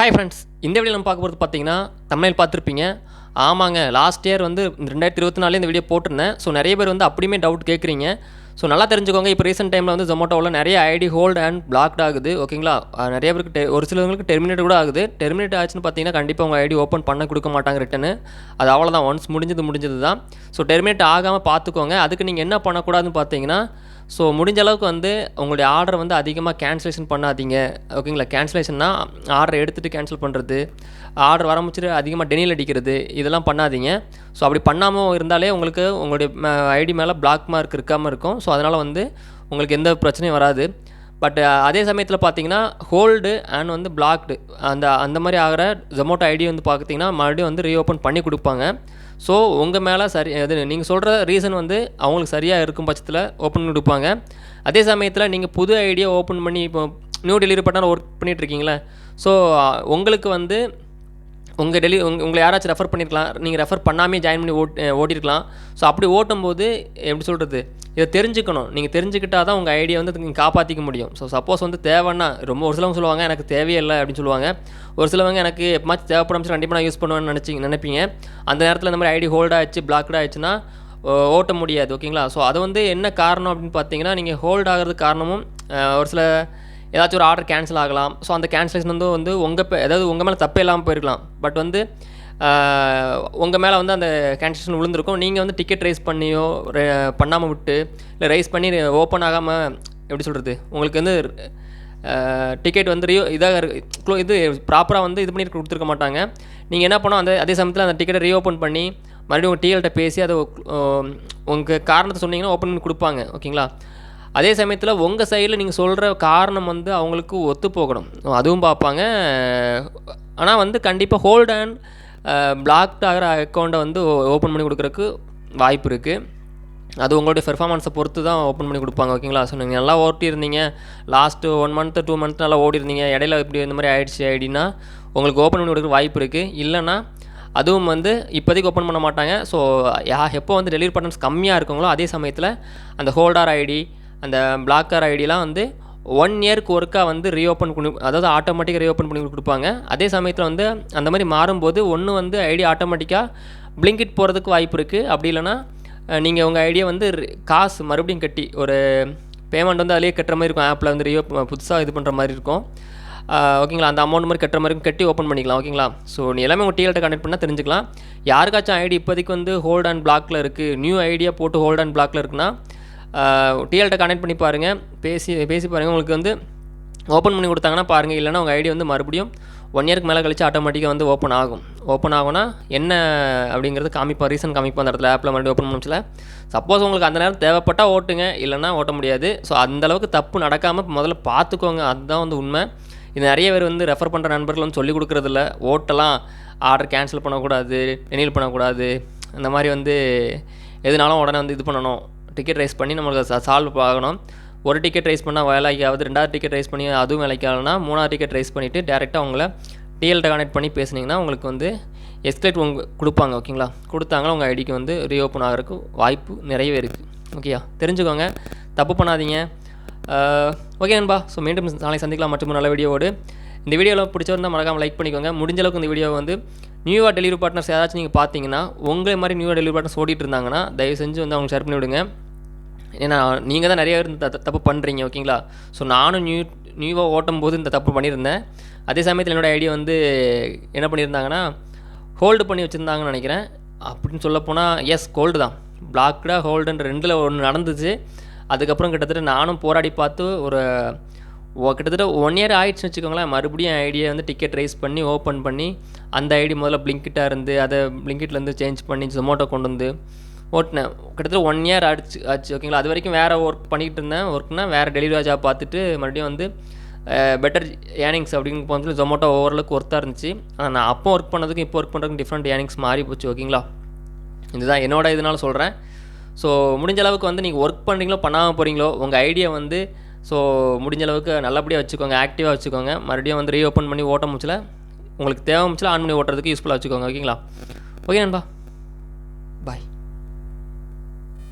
Hi friends இந்த video நம்ம பார்க்க போகிறது பார்த்தீங்கன்னா தமிழில் பார்த்துருப்பீங்க. ஆமாங்க லாஸ்ட் இயர் வந்து ரெண்டாயிரத்தி இருபத்தி நாலு இந்த வீடியோ போட்டிருந்தேன். ஸோ நிறைய பேர் வந்து அப்படியுமே டவுட் கேட்குறீங்க. ஸோ நல்லா தெரிஞ்சுக்கோங்க இப்போ ரீசெண்ட் டைமில் வந்து ஜொமேட்டோவில் நிறைய ஐடி ஹோல்ட் அண்ட் பிளாக்ட் ஆகுது. ஓகேங்களா நிறைய பேருக்கு டெ ஒரு சிலவங்களுக்கு டெர்மினேட் கூட ஆகுது. டெர்மினேட் ஆச்சுன்னு பார்த்தீங்கன்னா கண்டிப்பாக உங்கள் ஐடி ஓப்பன் பண்ண கொடுக்க மாட்டாங்க ரிட்டனு அது அவ்வளோதான் ஒன்ஸ் முடிஞ்சது முடிஞ்சது தான் ஸோ டெர்மினேட் ஆகாமல் பார்த்துக்கோங்க. அதுக்கு நீங்கள் என்ன பண்ணக்கூடாதுன்னு பார்த்தீங்கன்னா ஸோ முடிஞ்ச அளவுக்கு வந்து உங்களுடைய ஆர்டர் வந்து அதிகமாக கேன்சலேஷன் பண்ணாதீங்க. ஓகேங்களா கேன்சலேஷன்னா ஆர்டர் எடுத்துகிட்டு கேன்சல் பண்ணுறது ஆர்டர் வர முடிச்சுட்டு அதிகமாக டெனியில் அடிக்கிறது இதெல்லாம் பண்ணாதீங்க. ஸோ அப்படி பண்ணாமல் இருந்தாலே உங்களுக்கு உங்களுடைய ஐடி மேலே பிளாக் மார்க் இருக்காமல் இருக்கும். ஸோ அதனால் வந்து உங்களுக்கு எந்த பிரச்சனையும் வராது. பட் uh, அதே சமயத்தில் பார்த்தீங்கன்னா ஹோல்டு அண்ட் வந்து பிளாக்டு அந்த அந்த மாதிரி ஆகிற ஜொமோட்டோ ஐடி வந்து பார்த்தீங்கன்னா மறுபடியும் வந்து ரீஓப்பன் பண்ணி கொடுப்பாங்க. ஸோ உங்கள் மேலே சரி அது நீங்கள் சொல்கிற ரீசன் வந்து அவங்களுக்கு சரியாக இருக்கும் பட்சத்தில் ஓப்பன் பண்ணி கொடுப்பாங்க. அதே சமயத்தில் நீங்கள் புது ஐடியா ஓப்பன் பண்ணி இப்போ நியூ டெலிவரி பண்ணால் ஒர்க் பண்ணிகிட்ருக்கீங்களே ஸோ உங்களுக்கு வந்து உங்கள் டெலி உங்க உங்களை யாராச்சும் ரெஃபர் பண்ணியிருக்கலாம் நீங்கள் ரெஃபர் பண்ணாமே ஜாயின் பண்ணி ஓட் ஓட்டியிருக்கலாம் ஸோ அப்படி ஓட்டும்போது எப்படி சொல்கிறது இதை தெரிஞ்சுக்கணும். நீங்கள் தெரிஞ்சுக்கிட்டால் தான் உங்கள் ஐடியா வந்து நீங்கள் காப்பாற்றிக்க முடியும். ஸோ சப்போஸ் வந்து தேவைன்னா ரொம்ப ஒரு சிலவங்க சொல்லுவாங்க எனக்கு தேவையே இல்லை அப்படின்னு சொல்லுவாங்க. ஒரு சிலவங்க எனக்கு எப்பமாச்சும் தேவைப்படும் கண்டிப்பாக நான் யூஸ் பண்ணுவேன்னு நினச்சி நினைப்பீங்க. அந்த நேரத்தில் இந்த மாதிரி ஐடி ஹோல்ட் ஆயிடுச்சு பிளாக்ட் ஆயிடுச்சுன்னா ஓட்ட முடியாது ஓகேங்களா ஸோ அது வந்து என்ன காரணம் அப்படின்னு பார்த்தீங்கன்னா நீங்கள் ஹோல்ட் ஆகிறது காரணமும் ஒரு சில ஏதாச்சும் ஒரு ஆர்டர் கேன்சல் ஆகலாம். ஸோ அந்த கேன்சலேஷன் வந்து வந்து உங்கள் அதாவது உங்கள் மேலே தப்பே இல்லாமல் போயிருக்கலாம். பட் வந்து உங்கள் மேலே வந்து அந்த கேன்சலேஷன் விழுந்திருக்கும். நீங்கள் வந்து டிக்கெட் ரைஸ் பண்ணியோ பண்ணாமல் விட்டு இல்லை ரைஸ் பண்ணி ஓப்பன் ஆகாமல் எப்படி சொல்கிறது உங்களுக்கு வந்து டிக்கெட் வந்து ரியோ இதாக இருக்கு- இது ப்ராப்பராக வந்து இது பண்ணி கொடுத்துருக்க மாட்டாங்க. நீங்கள் என்ன பண்ணோம் அந்த அதே சமயத்தில் அந்த டிக்கெட்டை ரீஓப்பன் பண்ணி மறுபடியும் உங்கள் டிஎல்கிட்ட பேசி அதை உங்கள் காரணத்தை சொன்னீங்கன்னா ஓப்பன் பண்ணி கொடுப்பாங்க. ஓகேங்களா? அதே சமயத்தில் உங்கள் சைடில் நீங்கள் சொல்கிற காரணம் வந்து அவங்களுக்கு ஒத்து போகணும். அதுவும் பார்ப்பாங்க. ஆனால் வந்து கண்டிப்பாக ஹோல்ட் அண்ட் பிளாக்ட் ஆகிற அக்கௌண்ட்டை வந்து ஓப்பன் பண்ணி கொடுக்குறதுக்கு வாய்ப்பு இருக்குது அது உங்களுடைய பெர்ஃபார்மன்ஸை பொறுத்து தான் ஓப்பன் பண்ணி கொடுப்பாங்க ஓகேங்களா ஸோ நீங்கள் நல்லா ஓட்டி இருந்தீங்க. Last one month two month நல்லா ஓடி இருந்தீங்க. இடையில இப்படி இந்த மாதிரி ஆயிடுச்சு அப்படின்னா உங்களுக்கு ஓப்பன் பண்ணி கொடுக்குற வாய்ப்பு இருக்குது இல்லைன்னா அதுவும் வந்து இப்போதைக்கு ஓப்பன் பண்ண மாட்டாங்க. ஸோ யா எப்போ வந்து டெலிவரி பட்டன்ஸ் கம்மியாக இருக்குங்களோ அதே சமயத்தில் அந்த ஹோல்டார் ஐடி அந்த பிளாக்கர் ஐடிலாம் வந்து ஒன் இயர்க்கு ஒருக்கா வந்து ரீஓப்பன் பண்ணி அதாவது ஆட்டோமேட்டிக்காக ரீஓப்பன் பண்ணி கொடுப்பாங்க. அதே சமயத்தில் வந்து அந்த மாதிரி மாறும்போது ஒன்று வந்து ஐடி ஆட்டோமேட்டிக்காக பிளிங்கிட் போகிறதுக்கு வாய்ப்பு இருக்குது அப்படி இல்லைன்னா நீங்கள் உங்கள் ஐடியை வந்து ரி- காசு மறுபடியும் கட்டி ஒரு பேமெண்ட் வந்து அதிலே கட்டுற மாதிரி இருக்கும். ஆப்பில் வந்து ரீஓ புதுசாக இது பண்ணுற மாதிரி இருக்கும். ஓகேங்களா அந்த அமௌண்ட் மாதிரி கட்டுற மாதிரி இருக்கும், கட்டி ஓப்பன் பண்ணிக்கலாம் ஓகேங்களா ஸோ நீ எல்லாமே உங்கள் டிஎல்ட்ட கனெக்ட் பண்ணால் தெரிஞ்சுக்கலாம். யாருக்காச்சும் ஐடி இப்போதைக்கு வந்து ஹோல்ட் அண்ட் பிளாக்ல இருக்குது நியூ ஐடியா போட்டு ஹோல்ட் அண்ட் பிளாக்ல இருக்குன்னா டிஎல்கிட்ட கனெக்ட் பண்ணி பாருங்கள் பேசி பேசி பாருங்கள் உங்களுக்கு வந்து ஓப்பன் பண்ணி கொடுத்தாங்கன்னா பாருங்கள் இல்லைன்னா உங்கள் ஐடி வந்து மறுபடியும் ஒன் இயருக்கு மேலே கழிச்சு ஆட்டோமேட்டிக்காக வந்து ஓப்பன் ஆகும். ஓப்பன் ஆகும்னா என்ன அப்படிங்கிறது காமிப்போம் ரீசன் காமிப்போம் அந்த இடத்துல. ஆப்பில் மறுபடியும் ஓப்பன் பண்ணிச்சில. சப்போஸ் உங்களுக்கு அந்த நேரம் தேவைப்பட்டால் ஓட்டுங்க. இல்லைன்னா ஓட்ட முடியாது. ஸோ அந்தளவுக்கு தப்பு நடக்காமல் முதல்ல பார்த்துக்கோங்க. அதுதான் வந்து உண்மை. இது நிறைய பேர் வந்து ரெஃபர் பண்ணுற நண்பர்கள் வந்து சொல்லிக் கொடுக்குறதில்ல. ஓட்டலாம். ஆர்டர் கேன்சல் பண்ணக்கூடாது. ரெனியூல் பண்ணக்கூடாது. அந்த மாதிரி வந்து எதுனாலும் உடனே வந்து இது பண்ணணும். டிக்கெட் ரைஸ் பண்ணி நம்மளுக்கு சால்வ் ஆகணும். ஒரு டிக்கெட் ரைஸ் பண்ணால் வேலைக்கு ஆகுது ரெண்டாவது டிக்கெட் ரைஸ் பண்ணி அதுவும் வேலைக்கு ஆகலைன்னா மூணாவது டிக்கெட் ரைஸ் பண்ணிவிட்டு டேரெக்டாக உங்களை டிஎல்ட்ட கனெக்ட் பண்ணி பேசுனீங்கன்னா உங்களுக்கு வந்து எஸ்கலேட் உங்க கொடுப்பாங்க ஓகேங்களா கொடுத்தாங்களா உங்கள் ஐடிக்கு வந்து ரீஓப்பன் ஆகிறதுக்கு வாய்ப்பு நிறையவே இருக்குது ஓகேயா தெரிஞ்சுக்கோங்க. தப்பு பண்ணாதீங்க. ஓகே நண்பா. ஸோ மீண்டும் நாளைக்கு சந்திக்கலாம். மற்றும் நல்ல வீடியோவோடு. இந்த வீடியோவில் பிடிச்சிருந்தால் மறக்காமல் லைக் பண்ணிக்கோங்க. முடிஞ்ச அளவுக்கு இந்த வீடியோ வந்து நியூவாக டெலிவரி பார்ட்னர்ஸ் யாராச்சும் நீங்கள் பார்த்தீங்கன்னா உங்களை மாதிரி நியூவாக டெலிவரி பார்ட்னர்ஸ் ஓடிட்டு இருந்தாங்கன்னா தயவு செஞ்சு வந்து அவங்க ஷேர் பண்ணி விடுங்க ஏன்னா நீங்கள் தான் நிறைய பேர் த- தப்பு பண்ணுறீங்க ஓகேங்களா? ஸோ நானும் நியூ நியூவாக ஓட்டும் போது இந்த தப்பு பண்ணியிருந்தேன். அதே சமயத்தில் என்னோடய ஐடியா வந்து என்ன பண்ணியிருந்தாங்கன்னா ஹோல்டு பண்ணி வச்சுருந்தாங்கன்னு நினைக்கிறேன். அப்படின்னு சொல்லப்போனால் எஸ் கோல்டு தான். பிளாக்டாக ஹோல்டுன்ற ரெண்டில் ஒன்று நடந்துச்சு. அதுக்கப்புறம் கிட்டத்தட்ட நானும் போராடி பார்த்து ஒரு கிட்டத்தட்ட ஒன் இயர் ஆயிடுச்சுன்னு வச்சுக்கோங்களேன். மறுபடியும் ஐடியா வந்து டிக்கெட் ரைஸ் பண்ணி ஓப்பன் பண்ணி அந்த ஐடி முதல்ல பிளிங்கிட்டாக இருந்து அதை பிளிங்கிட்லேருந்து சேஞ்ச் பண்ணி ஜொமோட்டோ கொண்டு வந்து ஓட்டினேன். கிட்டத்தட்ட ஒன் இயர் ஆச்சு ஆச்சு ஓகேங்களா அது வரைக்கும் வேறு ஒர்க் பண்ணிக்கிட்டு இருந்தேன் ஒர்க்னா வேறு டெலிவரி ஜாப் பார்த்துட்டு மறுபடியும் வந்து பெட்டர் ஏர்னிங்ஸ் அப்படின்னு போனதுல ஜொமேட்டோ ஓரளவுக்கு ஒர்த்தாக இருந்துச்சு. ஆனால் நான் அப்போ ஒர்க் பண்ணதுக்கும் இப்போ ஒர்க் பண்ணுறதுக்கும் டிஃப்ரெண்ட் ஏர்னிங்ஸ் மாறி போச்சு ஓகேங்களா இதுதான் என்னோட இதனால சொல்கிறேன் ஸோ முடிஞ்ச அளவுக்கு வந்து நீங்கள் ஒர்க் பண்ணுறீங்களோ பண்ணாமல் போகிறீங்களோ உங்கள் ஐடியா வந்து ஸோ முடிஞ்ச அளவுக்கு நல்லபடியாக வச்சுக்கோங்க ஆக்டிவாக வச்சுக்கோங்க. மறுபடியும் வந்து ரீஓப்பன் பண்ணி ஓட்ட முடிச்சில் உங்களுக்கு தேவை முடிச்சல ஆன் பண்ணி ஓட்டுறதுக்கு யூஸ்ஃபுல்லாக வச்சுக்கோங்க ஓகேங்களா ஓகே நண்பா. பாய்